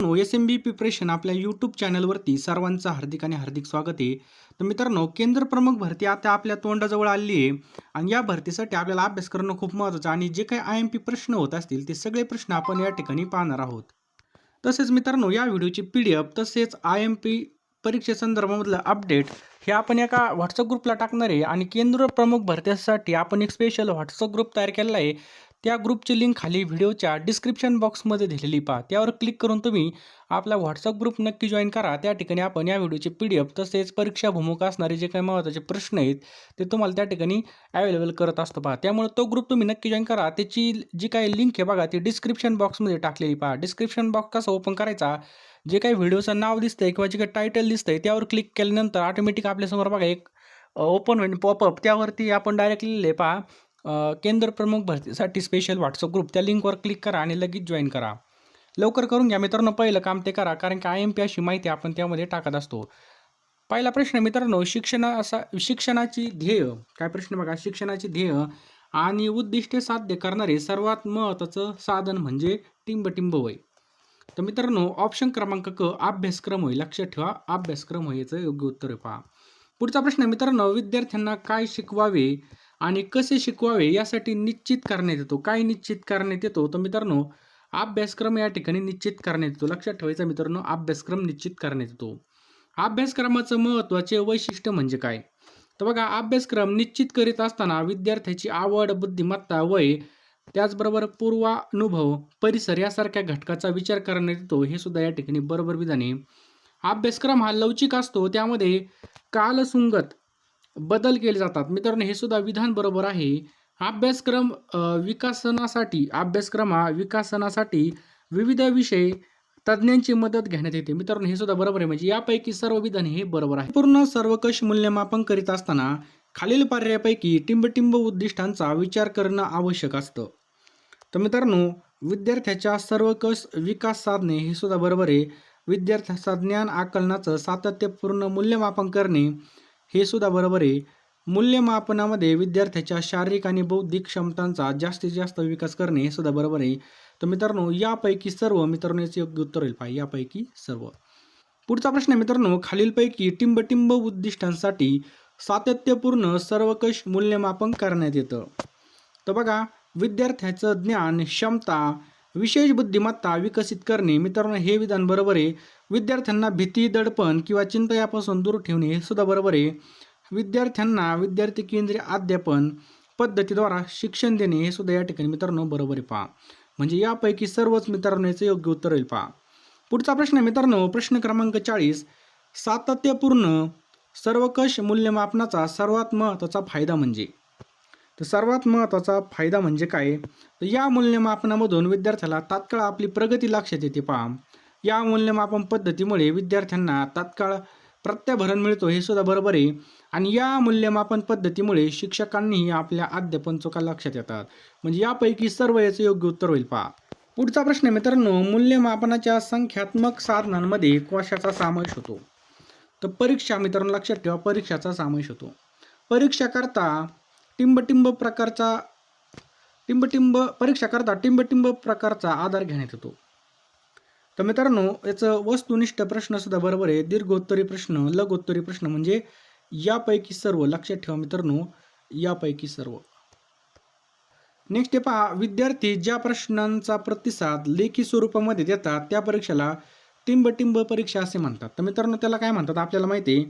S M B preparation आपल्या YouTube चॅनलवरती सर्वांचं हार्दिक आणि हार्दिक स्वागत आहे. तर मित्रांनो केंद्र प्रमुख भरती आता आपल्या तोंडाजवळ आली आहे आणि या भरतीसाठी आपल्याला अभ्यास करणं खूप महत्त्वाचं आणि जे काही आय एम पी प्रश्न होत असतील ते सगळे प्रश्न आपण या ठिकाणी पाहणार आहोत. तसेच मित्रांनो या व्हिडिओची पी डी एफ तसेच आय एम पी परीक्षेसंदर्भामधलं अपडेट हे आपण एका व्हॉट्सअप ग्रुपला टाकणार आहे आणि केंद्र प्रमुख भरतीसाठी आपण एक स्पेशल व्हॉट्सअप ग्रुप तयार केलेला आहे. त्या ग्रुपची लिंक खाली व्हिडिओच्या डिस्क्रिप्शन बॉक्समध्ये दिलेली पहा. त्यावर क्लिक करून तुम्ही आपला व्हॉट्सअप ग्रुप नक्की जॉईन करा. त्या ठिकाणी आपण या व्हिडिओचे पी डी एफ तसेच परीक्षा भूमुख असणारे जे काही महत्त्वाचे प्रश्न आहेत ते तुम्हाला त्या ठिकाणी अवेलेबल करत असतो पहा. त्यामुळे तो ग्रुप तुम्ही नक्की जॉईन करा. त्याची जी काही लिंक आहे बघा ती डिस्क्रिप्शन बॉक्समध्ये टाकलेली पहा. डिस्क्रिप्शन बॉक्स कसा ओपन करायचा? जे काही व्हिडिओचं नाव दिसतंय किंवा जे काही टायटल दिसतंय त्यावर क्लिक केल्यानंतर ऑटोमॅटिक आपल्यासमोर बघा एक ओपन होईल पॉपअप त्यावरती आपण डायरेक्ट लिहिले पहा. केंद्रप्रमुख केंद्र प्रमुख भरतीसाठी स्पेशल व्हॉट्सअप ग्रुप त्या लिंकवर क्लिक करा आणि लगेच जॉईन करा. लवकर करून घ्या मित्रांनो पहिलं काम ते करा कारण की आय एम पी अशी माहिती आपण त्यामध्ये टाकत असतो. पहिला प्रश्न मित्रांनो शिक्षण असा शिक्षणाची ध्येय. काय प्रश्न बघा? शिक्षणाची ध्येय आणि उद्दिष्टे साध्य करणारे सर्वात महत्त्वाचं साधन म्हणजे टिंबटिंब वय. तर मित्रांनो ऑप्शन क्रमांक क अभ्यासक्रम होय लक्षात ठेवा अभ्यासक्रम होय याचं योग्य उत्तर आहे पहा. पुढचा प्रश्न मित्रांनो विद्यार्थ्यांना काय शिकवावे? आणि कसे शिकवावे यासाठी निश्चित करण्यात येतो. काय निश्चित करण्यात येतो? तर मित्रांनो अभ्यासक्रम या ठिकाणी निश्चित करण्यात येतो. लक्षात ठेवायचा मित्रांनो अभ्यासक्रम निश्चित करण्यात येतो. अभ्यासक्रमाचं महत्त्वाचे वैशिष्ट्य म्हणजे काय? तर बघा अभ्यासक्रम निश्चित करीत असताना विद्यार्थ्याची आवड बुद्धिमत्ता वय त्याचबरोबर पूर्वानुभव परिसर यासारख्या घटकाचा विचार करण्यात येतो. हे सुद्धा या ठिकाणी बरोबर विधान आहे. अभ्यासक्रम हा लवचिक असतो. त्यामध्ये कालसुंगत बदल केले जातात. मित्रांनो हे सुद्धा विधान बरोबर आहे. अभ्यासक्रम विकासनासाठी अभ्यासक्रम हा विकासनासाठी विविध विषय तज्ज्ञांची मदत घेण्यात येते. मित्रांनो हे सुद्धा बरोबर आहे. म्हणजे यापैकी सर्व विधान हे बरोबर आहे. पूर्ण सर्वकष मूल्यमापन करीत असताना खालील पर्यायापैकी टिंबटिंब उद्दिष्टांचा विचार करणं आवश्यक असतं. तर मित्रांनो विद्यार्थ्याच्या सर्वकष विकास साधने हे सुद्धा बरोबर आहे. विद्यार्थ्याचा ज्ञान आकलनाचं सातत्यपूर्ण मूल्यमापन करणे हे सुद्धा बरोबर आहे. मूल्यमापनामध्ये विद्यार्थ्याच्या शारीरिक आणि बौद्धिक क्षमतांचा जास्तीत जास्त विकास करणे हे सुद्धा बरोबर आहे. तर मित्रांनो यापैकी सर्व मित्रांनो योग्य उत्तर होईल पाहिजे यापैकी सर्व. पुढचा प्रश्न आहे मित्रांनो खालीलपैकी टिंबटिंब उद्दिष्टांसाठी सातत्यपूर्ण सर्वकष मूल्यमापन करण्यात येतं. तर बघा विद्यार्थ्याचं ज्ञान क्षमता विशेष बुद्धिमत्ता विकसित करणे मित्रांनो हे विधान बरोबर आहे. विद्यार्थ्यांना भीती दडपण किंवा चिंता यापासून दूर ठेवणे हे सुद्धा बरोबर आहे. विद्यार्थ्यांना विद्यार्थी केंद्रीय अध्यापन पद्धतीद्वारा शिक्षण देणे हे सुद्धा या ठिकाणी मित्रांनो बरोबर आहे पहा. म्हणजे यापैकी सर्वच मित्रांनो याचं योग्य उत्तर येईल पहा. पुढचा प्रश्न आहे मित्रांनो प्रश्न क्रमांक चाळीस. सातत्यपूर्ण सर्वकष मूल्यमापनाचा सर्वात महत्त्वाचा फायदा म्हणजे? तर सर्वात महत्त्वाचा फायदा म्हणजे काय? तर या मूल्यमापनामधून विद्यार्थ्याला तात्काळ आपली प्रगती लक्षात येते पहा. या मूल्यमापन पद्धतीमुळे विद्यार्थ्यांना तात्काळ प्रत्याभरण मिळतो हे सुद्धा बरोबर आहे. आणि या मूल्यमापन पद्धतीमुळे शिक्षकांनीही आपल्या अध्यापन चुका लक्षात येतात. म्हणजे यापैकी सर्व याचं योग्य उत्तर होईल पहा. पुढचा प्रश्न आहे मित्रांनो मूल्यमापनाच्या संख्यात्मक साधनांमध्ये कशाचा समावेश होतो. तर परीक्षा मित्रांनो लक्षात ठेवा परीक्षाचा समावेश होतो. परीक्षाकरता टिंबटिंब प्रकारचा टिंबटिंब परीक्षा करता टिंबटिंब प्रकारचा आधार घेण्यात येतो. तर मित्रांनो याचं वस्तुनिष्ठ प्रश्नसुद्धा बरोबर आहे. दीर्घोत्तरी प्रश्न लघोत्तरी प्रश्न म्हणजे यापैकी सर्व लक्षात ठेवा मित्रांनो यापैकी सर्व. नेक्स्ट आहे पहा विद्यार्थी ज्या प्रश्नांचा प्रतिसाद लेखी स्वरूपामध्ये देतात त्या परीक्षेला टिंबटिंब परीक्षा असे म्हणतात. तर मित्रांनो त्याला काय म्हणतात? आपल्याला माहिती आहे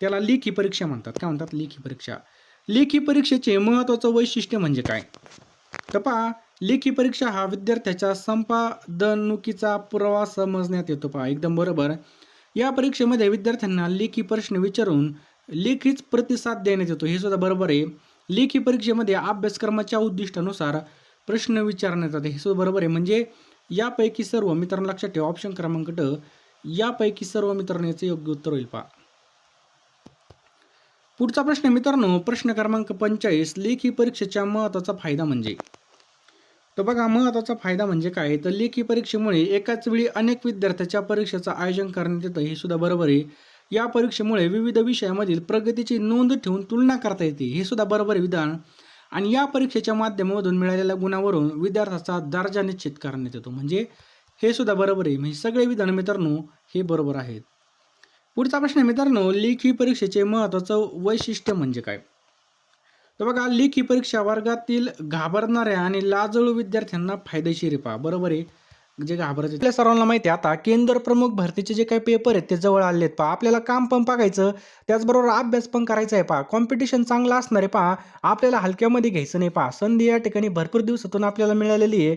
त्याला लेखी परीक्षा म्हणतात. काय म्हणतात? लेखी परीक्षा. लेखी परीक्षेचे महत्त्वाचं वैशिष्ट्य म्हणजे काय? तर पहा लेखी परीक्षा हा विद्यार्थ्याच्या संपादनुकीचा पुरावा समजण्यात येतो पहा एकदम बरोबर. या परीक्षेमध्ये विद्यार्थ्यांना लेखी प्रश्न विचारून लेखीच प्रतिसाद देण्यात येतो हे सुद्धा बरोबर आहे. लेखी परीक्षेमध्ये अभ्यासक्रमाच्या उद्दिष्टानुसार प्रश्न विचारण्यात येतात हे सुद्धा बरोबर आहे. म्हणजे यापैकी सर्व मित्रांनो लक्षात ठेवा ऑप्शन क्रमांक ट. यापैकी सर्व मित्रांनो याचे योग्य उत्तर होईल पहा. पुढचा प्रश्न मित्रांनो प्रश्न क्रमांक पंचेचाळीस लेखी परीक्षेचा महत्त्वाचा फायदा म्हणजे. तर बघा महत्त्वाचा फायदा म्हणजे काय? तर लेखी परीक्षेमुळे एकाच वेळी अनेक विद्यार्थ्याच्या परीक्षेचं आयोजन करण्यात येतं हे सुद्धा बरोबर आहे. या परीक्षेमुळे विविध विषयामधील प्रगतीची नोंद ठेवून तुलना करता येते हे सुद्धा बरोबर विधान. आणि या परीक्षेच्या माध्यमामधून मिळालेल्या गुणावरून विद्यार्थ्याचा दर्जा निश्चित करण्यात येतो. म्हणजे हे सुद्धा बरोबर आहे. म्हणजे सगळे विधान मित्रांनो हे बरोबर आहेत. पुढचा प्रश्न आहे मित्रांनो लेखी परीक्षेचे महत्त्वाचं वैशिष्ट्य म्हणजे काय? तर बघा लेखी परीक्षा वर्गातील घाबरणाऱ्या आणि लाजळू विद्यार्थ्यांना फायदेशीर आहे पहा. बरोबर आहे? जे घाबरायचे आपल्या सर्वांना माहिती आहे आता केंद्र प्रमुख भरतीचे जे काही पेपर आहेत ते जवळ आले आहेत पहा. आपल्याला काम पण बघायचं त्याचबरोबर अभ्यास पण करायचा आहे पहा. कॉम्पिटिशन चांगला असणार आहे पहा. आपल्याला हलक्यामध्ये घ्यायचं नाही पहा. संधी या ठिकाणी भरपूर दिवसातून आपल्याला मिळालेली आहे.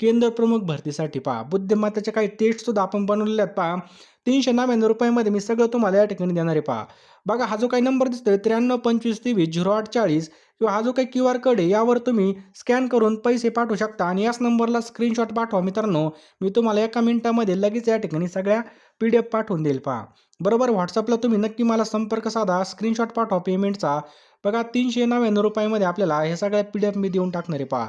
केंद्र प्रमुख भरतीसाठी पहा. बुद्धिमत्ताच्या काही टेस्टसुद्धा आपण बनवलेल्या आहेत पहा. तीनशे नव्याण्णव रुपयामध्ये मी सगळं तुम्हाला या ठिकाणी देणार आहे पहा. बघा हा जो काही नंबर दिसतोय त्र्याण्णव पंचवीस तेवीस झिरो आठ चाळीस किंवा हा जो काही क्यू आर कोड आहे यावर तुम्ही स्कॅन करून पैसे पाठवू शकता आणि याच नंबरला स्क्रीनशॉट पाठवा मित्रांनो. मी तुम्हाला एका मिनिटामध्ये लगेच या ठिकाणी सगळ्या पी डी एफ पाठवून देईल पहा. बरोबर व्हॉट्सअपला तुम्ही नक्की मला संपर्क साधा. स्क्रीनशॉट पाठवा पेमेंटचा बघा तीनशे नव्याण्णव रुपयामध्ये आपल्याला हे सगळ्या पी डी एफ मी देऊन टाकणार आहे पहा.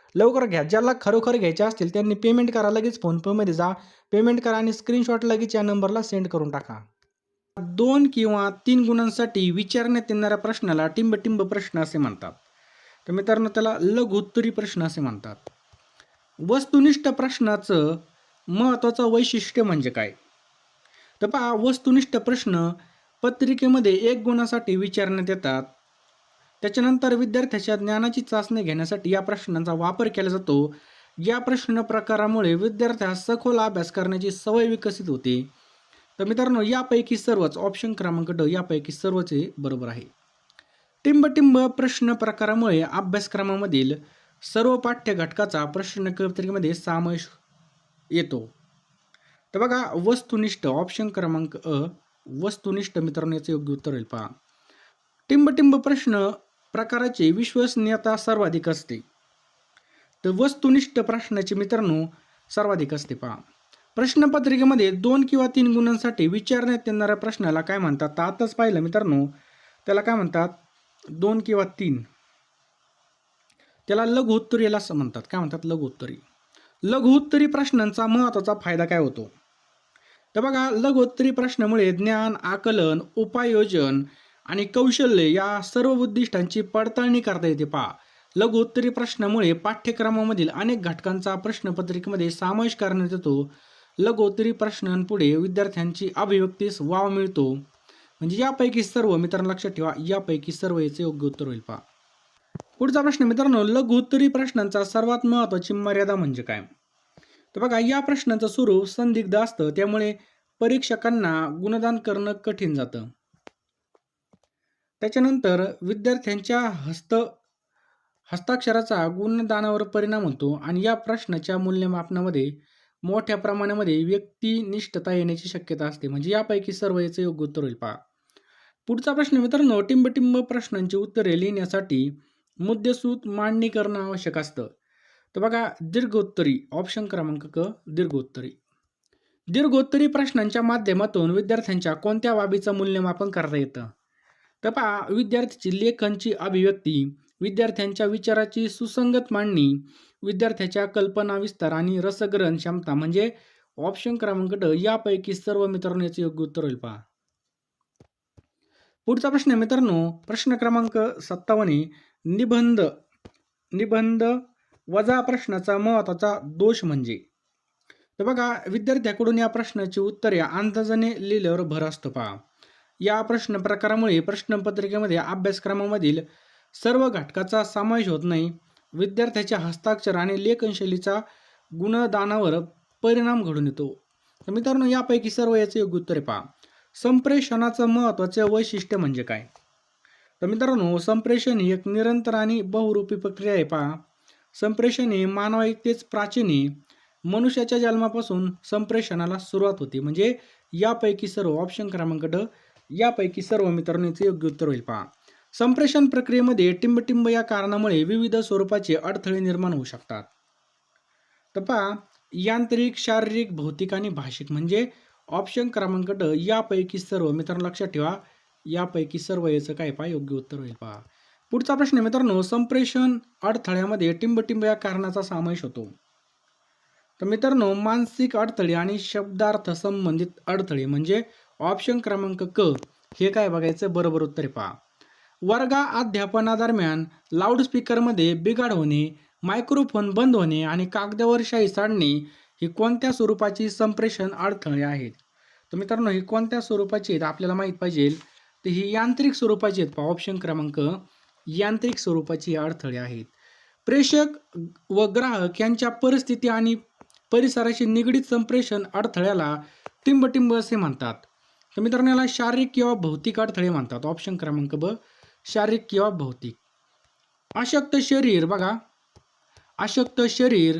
लवकर घ्या. ज्याला खरोखर घ्यायचे असतील त्यांनी पेमेंट करा लगेच फोनपेमध्ये जा. पेमेंट करा आणि स्क्रीनशॉट लगेच या नंबरला सेंड करून टाका. दोन किंवा तीन गुणांसाठी विचारण्यात येणाऱ्या प्रश्नाला टिंबटिंब प्रश्न असे म्हणतात. तर मित्रांनो त्याला लघुत्तरी प्रश्न असे म्हणतात. वस्तुनिष्ठ प्रश्नाचं महत्त्वाचं वैशिष्ट्य म्हणजे काय? तर पहा वस्तुनिष्ठ प्रश्न पत्रिकेमध्ये एक गुणासाठी विचारण्यात येतात. त्याच्यानंतर विद्यार्थ्याच्या ज्ञानाची चाचणी घेण्यासाठी या प्रश्नांचा वापर केला जातो. या प्रश्न प्रकारामुळे विद्यार्थ्यास सखोल अभ्यास करण्याची सवय विकसित होते. तर मित्रांनो यापैकी सर्वच ऑप्शन क्रमांक ड यापैकी सर्वच हे बरोबर आहे. टिंबटिंब प्रश्न प्रकारामुळे अभ्यासक्रमामधील सर्व पाठ्य घटकाचा प्रश्न पत्रिकेमध्ये समावेश येतो. तर बघा वस्तुनिष्ठ ऑप्शन क्रमांक अ वस्तुनिष्ठ मित्रांनो याचं योग्य उत्तर होईल पहा. टिंबटिंब प्रश्न प्रकाराची विश्वसनीयता सर्वाधिक असते. तर वस्तुनिष्ठ प्रश्नाचे मित्रांनो सर्वाधिक असते पहा. प्रश्नपत्रिकेमध्ये दोन किंवा तीन गुणांसाठी विचारण्यात येणाऱ्या प्रश्नाला काय म्हणतात? तर आताच पाहिलं मित्रांनो त्याला काय म्हणतात? दोन किंवा तीन. त्याला लघु उत्तरी याला असं म्हणतात. काय म्हणतात? लघु उत्तरी लघु उत्तरी प्रश्नांचा महत्त्वाचा फायदा काय होतो? तर बघा लघु उत्तरी प्रश्नामुळे ज्ञान आकलन उपाययोजन आणि कौशल्य या सर्व उद्दिष्टांची पडताळणी करता येते पहा. लघुत्तरी प्रश्नामुळे पाठ्यक्रमामधील अनेक घटकांचा प्रश्नपत्रिकेमध्ये समावेश करण्यात येतो. लघोत्तरी प्रश्नांपुढे विद्यार्थ्यांची अभिव्यक्तीस वाव मिळतो. म्हणजे यापैकी सर्व मित्रांनो लक्षात ठेवा यापैकी सर्व याचे योग्य उत्तर होईल पहा. पुढचा प्रश्न मित्रांनो लघुत्तरी प्रश्नांचा सर्वात महत्त्वाची मर्यादा म्हणजे काय? तर बघा या प्रश्नाचं स्वरूप संदिग्ध असतं त्यामुळे परीक्षकांना गुणदान करणं कठीण जातं. त्याच्यानंतर विद्यार्थ्यांच्या हस्त हस्ताक्षराचा गुणदानावर परिणाम होतो आणि या प्रश्नाच्या मूल्यमापनामध्ये मोठ्या प्रमाणामध्ये व्यक्तिनिष्ठता येण्याची शक्यता असते. म्हणजे यापैकी सर्व याचं योग्य उत्तर होईल. पहा. पुढचा प्रश्न मित्रांनो टिंबटिंब प्रश्नांची उत्तरे लिहिण्यासाठी मुद्देसूत मांडणी करणं आवश्यक असतं. तर बघा दीर्घोत्तरी ऑप्शन क्रमांक क दीर्घोत्तरी. दीर्घोत्तरी प्रश्नांच्या माध्यमातून विद्यार्थ्यांच्या कोणत्या बाबीचं मूल्यमापन करता येतं? तर पहा विद्यार्थ्याची लेखनची अभिव्यक्ती विद्यार्थ्यांच्या विचाराची सुसंगत मांडणी विद्यार्थ्याच्या कल्पना विस्तार आणि रसग्रहण क्षमता म्हणजे ऑप्शन क्रमांक ड यापैकी सर्व मित्रांनो याचे योग्य उत्तर होईल पहा. पुढचा प्रश्न आहे मित्रांनो प्रश्न क्रमांक सत्तावन्न निबंध. निबंध वजा प्रश्नाचा महत्त्वाचा दोष म्हणजे? तर बघा विद्यार्थ्याकडून या प्रश्नाची उत्तरे अंदाजाने लिहिल्यावर भर असतो पहा. या प्रश्न प्रकारामुळे प्रश्नपत्रिकेमध्ये अभ्यासक्रमामधील सर्व घटकाचा समावेश होत नाही. विद्यार्थ्याच्या हस्ताक्षर आणि लेखनशैलीचा गुणदानावर परिणाम घडून येतो. तर मित्रांनो यापैकी सर्व याचे योग्य उत्तरे पहा. संप्रेषणाचं महत्त्वाचे वैशिष्ट्य म्हणजे काय? तर मित्रांनो संप्रेषण ही एक निरंतर आणि बहुरूपी प्रक्रिया आहे. पहा. संप्रेषण हे मानवाईकतेच प्राचीन मनुष्याच्या जन्मापासून संप्रेषणाला सुरुवात होते. म्हणजे यापैकी सर्व ऑप्शन क्रमांक ड यापैकी सर्व मित्रांनो योग्य उत्तर होईल पहा. संप्रेषण प्रक्रियेमध्ये टिंबटिंब या कारणामुळे विविध स्वरूपाचे अडथळे निर्माण होऊ शकतात. तर पहा यांत्रिक शारीरिक भौतिक आणि भाषिक म्हणजे ऑप्शन क्रमांक ड यापैकी सर्व मित्रांनो लक्षात ठेवा. यापैकी सर्व याचं काय पहा योग्य उत्तर होईल पहा. पुढचा प्रश्न आहे मित्रांनो संप्रेषण अडथळ्यामध्ये टिंबटिंब या कारणाचा समावेश होतो. तर मित्रांनो मानसिक अडथळे आणि शब्दार्थ संबंधित अडथळे म्हणजे ऑप्शन क्रमांक क. हे काय बघायचं? बरोबर उत्तर पहा. वर्गा अध्यापनादरम्यान लाऊडस्पीकरमध्ये बिघाड होणे मायक्रोफोन बंद होणे आणि कागदावर शाई साडणे ही कोणत्या स्वरूपाची संप्रेषण अडथळे आहेत? तर मित्रांनो ही कोणत्या स्वरूपाची आहेत आपल्याला माहीत पाहिजे. तर ही यांत्रिक स्वरूपाची आहेत पहा. ऑप्शन क्रमांक यांत्रिक स्वरूपाची अडथळे आहेत. प्रेषक व ग्राहक यांच्या परिस्थिती आणि परिसराशी निगडीत संप्रेषण अडथळ्याला टिंबटिंब असे म्हणतात. तर मित्रांनो याला शारीरिक किंवा भौतिक अडथळे म्हणतात. ऑप्शन क्रमांक ब शारीरिक किंवा भौतिक. अशक्त शरीर बघा. अशक्त शरीर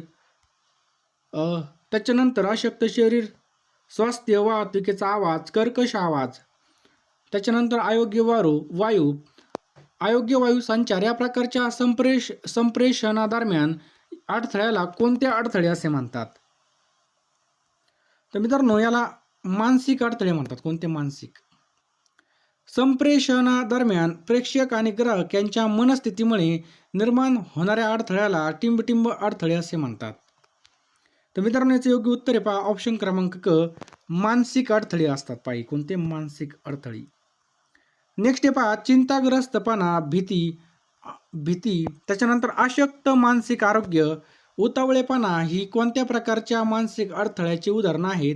त्याच्यानंतर अशक्त शरीर स्वास्थ्य वाहतुकीचा आवाज कर्कश आवाज. त्याच्यानंतर अयोग्य वारू वायू. अयोग्य वायू संचार या प्रकारच्या संप्रेष संप्रेषणादरम्यान अडथळ्याला कोणत्या अडथळे असे म्हणतात? तर मित्रांनो याला मानसिक अडथळे म्हणतात. कोणते मानसिक? संप्रेषणादरम्यान प्रेक्षक आणि ग्राहक यांच्या मनस्थितीमुळे निर्माण होणाऱ्या अडथळ्याला टिंबटिंब अडथळे असे म्हणतात. तर मित्रांनो याचं योग्य उत्तर आहे पहा. ऑप्शन क्रमांक क मानसिक अडथळे असतात पायी कोणते? मानसिक अडथळे. नेक्स्ट आहे पहा. चिंताग्रस्तपणा भीती भीती त्याच्यानंतर अशक्त मानसिक आरोग्य उतावळेपणा ही कोणत्या प्रकारच्या मानसिक अडथळ्याची उदाहरणं आहेत?